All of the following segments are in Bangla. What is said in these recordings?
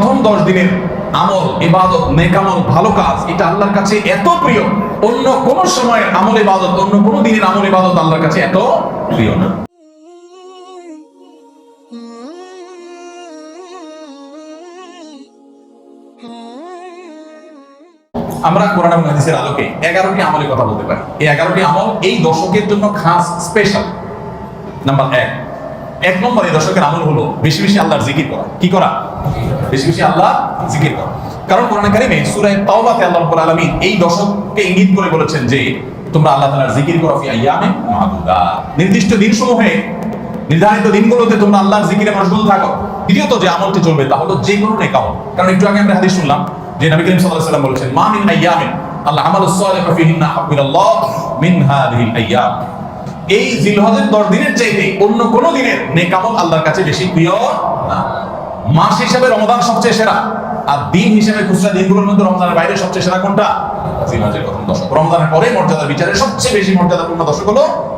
প্রথম দশ দিনের আমল, ইবাদত নেকামল ভালো কাজ, এটা আল্লাহর কাছে এত প্রিয়। অন্য কোন সময়ের আমল, ইবাদত, অন্য কোন দিনের আমল, ইবাদত আল্লাহর কাছে এত প্রিয় না। আমরা কোরআন এবং হাদিসের আলোকে এগারোটি আমলের কথা বলতে পারি। এই এগারোটি আমল এই দশকের জন্য খাস স্পেশাল নাম্বার এক। এক নম্বর এই দশকের আমল হলো বেশি বেশি আল্লাহর জিকির করা। কি করা? বেশি বেশি আল্লাহ জিকির করা কারণ কোরআন কারিমে সূরা তাওবাতে আল্লাহ রাব্বুল আলামিন এই দশককে ইঙ্গিত করে বলেছেন যে, তোমরা আল্লাহ তাআলার জিকির করো ফি আইয়ামে মাহদুদা নির্দিষ্ট দিনসমূহে, নির্ধারিত দিনগুলোতে তোমরা আল্লাহর জিকিরে মশগুল থাকো। দ্বিতীয়ত যে আমলটি চলবে তা হলো যে কোনো নেক আমল কারণ একটু আগে আমরা হাদিস শুনলাম যে নবী করিম সাল্লাল্লাহু আলাইহি ওয়াসাল্লাম বলেছেন, মা মিন আইয়ামিন, আল্লাহ আমালুস সালিহু ফিহিন্না হাব্বিলাল্লাহ মিন হাদিহিল আইয়াম। এই জিলহজের দশ দিনের চাইতে অন্য কোন দিনের নেকামল আল্লাহর কাছে বেশি প্রিয় মাস হিসেবে রমদান সবচেয়ে সেরা। আর দিন হিসেবে খুচরা দিনগুলোর মধ্যে রমজানের বাইরে সবচেয়ে সেরা কোনটা? পরে মর্যাদার বিচারে সবচেয়ে বেশি দশক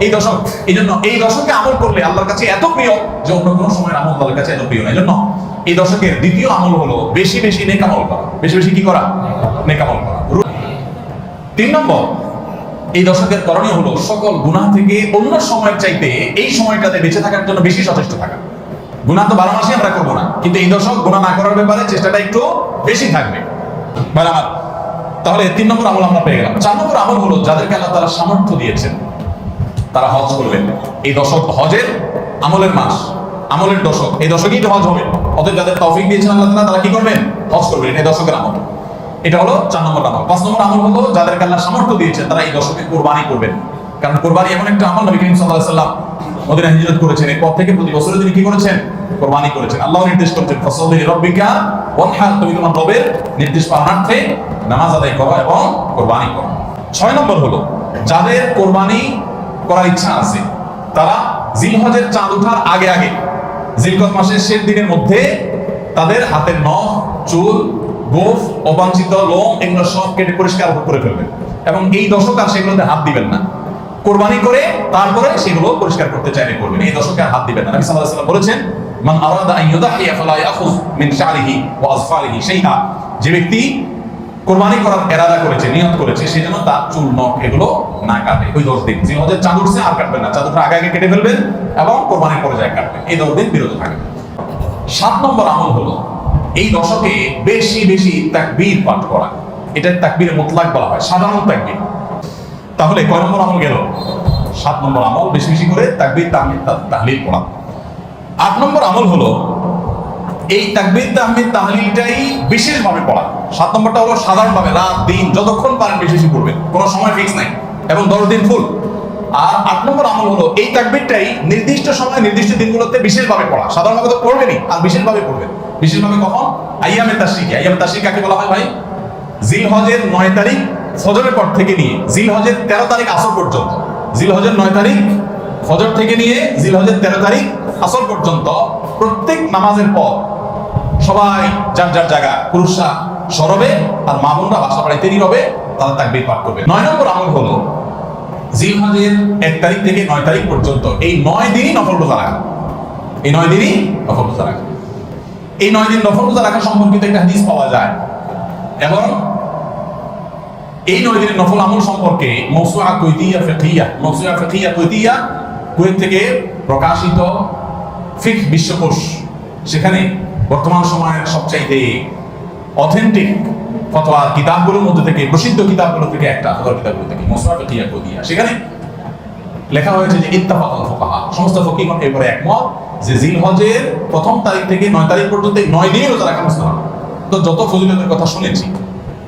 এই দশক। এই জন্য এই দশকে আমল করলে আল্লাহর কাছে এত প্রিয় যে অন্য কোনো আমল কাছে এত প্রিয় এই জন্য এই দশকের দ্বিতীয় আমল হলো বেশি বেশি করা। বেশি বেশি কি করা? তিন নম্বর, এই দশকের করণীয় হলো সকল গুনাহ থেকে অন্য সময়ের চাইতে এই সময়টাতে বেঁচে থাকার জন্য বেশি সচেষ্ট থাকা। গুনাহ তো বারো মাসে আমরা করব না। কিন্তু এই দশক গুনাহ না করার ব্যাপারে চেষ্টাটা একটু বেশি থাকবে। তাহলে তিন নম্বর আমল আমরা পেয়ে গেলাম। চার নম্বর আমল হলো যাদেরকে আল্লাহ তারা সামর্থ্য দিয়েছেন, তারা হজ করবেন এই দশক হজের আমলের মাস, আমলের দশক। এই দশকেই হজ হবে। অতএব যাদের তৌফিক দিয়েছেন আল্লাহ তাআলা, তারা কি করবেন? হজ করবেন। এই দশকের আমল। এটা হলো চার নম্বর আমল। পাঁচ নম্বর আমল হলো যাদেরকে আল্লাহ সামর্থ্য দিয়েছেন, তারা এই দশকে কোরবানি করবেন। কারণ কোরবানি এমন একটা আমল নবী করিম আলাইহি সাল্লাম মদিনা হিজরত করেছেন। এরপর থেকে প্রতি বছরে তিনি কি করেছেন? কোরবানি করেছেন। আল্লাহ নির্দেশ করেছেন রব্বিকা ওয়ানহার। তুমি তোমার রবের নির্দেশ পালনার্থে নামাজ আদায় করো এবং কোরবানি করো। ছয় নম্বর হলো, যাদের কোরবানি করার ইচ্ছা আছে, তারা জিলহজের চাঁদ ওঠার আগে আগে, জিলকত মাসের শেষ দিনের মধ্যে তাদের হাতের নখ, চুল, গোফ, অবাঞ্ছিত লোম, এগুলো সব কেটে পরিষ্কার করে ফেলবেন। এবং এই দশক আর সেগুলোতে হাত দিবেন না। কোরবানি করে তারপরে সেগুলো পরিষ্কার করতে চাইলে করবেন। এই দশকে হাত দিবেন না। নবী সাল্লাল্লাহু আলাইহি বলেছেন, মান আরাদা আন ইউদাহিয়া ফালা ইয়াখুয মিন শারিহি ওয়া আযফারিহি শাইআ যে ব্যক্তি কোরবানি করার এরাদা করেছে, নিয়ত করেছে সেই জন্য তার চুল, নখ এগুলো না কাটে। ওই দশ দিন। যে হজের চাঁদ উঠছে আর কাটবেন না। চাঁদ আগে আগে কেটে ফেলবেন এবং কোরবানির পরে যায় কাটবেন। এই দশ দিন বিরত থাকবেন সাত নম্বর আমল হলো, এই দশকে বেশি বেশি তাকবীর পাঠ করা। এটা তাকবীরে মুতলাক বলা হয়। সাধারণ তাকবীর। তাহলে কয় নম্বর আমল গেল? সাত নম্বর আমল, বেশি বেশি করে তাকবীর, তাহমিদ, তাহলিল পড়া। আট নম্বর আমল হলো, এই তাকবীর, তাহমিদ, তাহলিলটাই বিশেষভাবে পড়া। সাত নম্বরটা হলো সাধারণভাবে রাত, দিন, যতক্ষণ পারেন বেশি বেশি পড়বেন। কোনো সময় ফিক্স নাই, এবং দশ দিন ফুল আর আট নম্বর আমল হলো, এই তাকবিরটাই নির্দিষ্ট সময়, নির্দিষ্ট দিনগুলোতে বিশেষভাবে পড়া। সাধারণভাবে তো পড়বেনই, আর বিশেষভাবে পড়বেন। বিশেষভাবে কখন? আইয়ামে তাশরিকি। আইয়ামে তাশরিক কাকে বলা হয় ভাই? জিল হজের নয় তারিখ ফজরের পর থেকে নিয়ে জিল হজের তেরো তারিখ আসর পর্যন্ত। জিল হজের নয় তারিখ, ফজর থেকে নিয়ে জিল হজের তেরো তারিখ আসর পর্যন্ত প্রত্যেক নামাজের পর সবাই যার যার জায়গা, পুরুষরা সরবে আর মা বোনরা বাসা বাড়িতে নীরবে, তারা তাকবীর পাঠ করবে। নয় নম্বর আমল হলো জিলহজের এক তারিখ থেকে নয় তারিখ পর্যন্ত এই নয় দিনই নফল রোজা রাখা। এই নয় দিনই নফল রোজা রাখা। এই নয় দিন নফল রোজা রাখা সম্পর্কিত একটা হাদিস পাওয়া যায়। এবং এই নয় দিনের নফল আমল সম্পর্কে মৌসুয়া কৈতিয়া ফিকিয়া মৌসুয়া ফিকিয়া কৈতিয়া কুয়েত থেকে প্রকাশিত ফিক বিশ্বকোষ। সেখানে বর্তমান সময়ের সবচাইতে অথেন্টিক ফতোয়া কিতাবগুলোর মধ্যে থেকে, প্রসিদ্ধ কিতাবগুলো থেকে একটা ফতোয়ার কিতাবগুলো থেকে, মৌসুয়া ফিকিয়া কৈতিয়া সেখানে লেখা হয়েছে যে ইত্তাফাকাল ফুকাহা। সমস্ত ফকিহগণ এরপরে একমত যে জিলহজের প্রথম তারিখ থেকে নয় তারিখ পর্যন্ত নয় দিনই রোজা রাখা মুসলমান। তো যত ফজিলতের কথা শুনেছি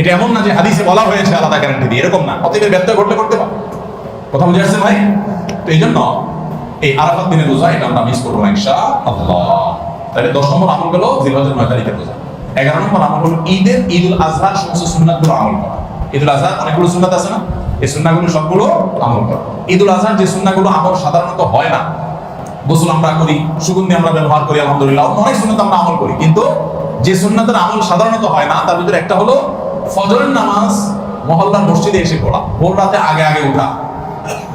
এটা এমন না যে হাদিসে বলা হয়েছে, আলাদা গ্যারান্টি দিয়ে। এরকম না। অতএব ব্যত্যয় ঘটলে করতে পারে। কথা বুঝে আসছে ভাই? তো এই জন্য এই আরাফাত দিনের রোজা, এটা আমরা মিস করব ইনশা আল্লাহ তাহলে দশ নম্বর আমল গেল জিলহজের নয় তারিখের রোজা। এগারো নম্বর আমল হলো ঈদের ঈদ উল আজহার সমস্ত সুন্নাতগুলো আমল করা। ঈদ উল আজহার অনেকগুলো সুন্নাত আছে না? এই সুন্নাগুলো সবগুলো আমল করা। ঈদ উল আজহার যে সুন্নাগুলো আমল সাধারণত হয় না, গোসল আমরা করি, সুগন্ধি আমরা ব্যবহার করি, আলহামদুলিল্লাহ। অনেক সুন্নাত আমরা আমল করি। কিন্তু যে সুন্নাতের আমল সাধারণত হয় না, তার ভিতরে একটা হলো ফজরের নামাজ মহল্লার মসজিদে এসে পড়া, ভোর রাতে আগে আগে ওঠা।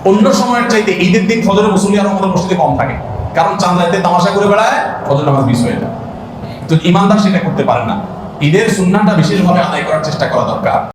অন্য সময়ের চাইতে ঈদের দিন ফজরের মুসলি আর আমাদের মসজিদে কম থাকে। কারণ চাঁদ তামাশা করে বেড়ায় ফজর নামাজ মিস হয়ে যায়। তো ইমানদার সেটা করতে পারে না। ঈদের সুন্নাটা বিশেষভাবে আদায় করার চেষ্টা করা দরকার।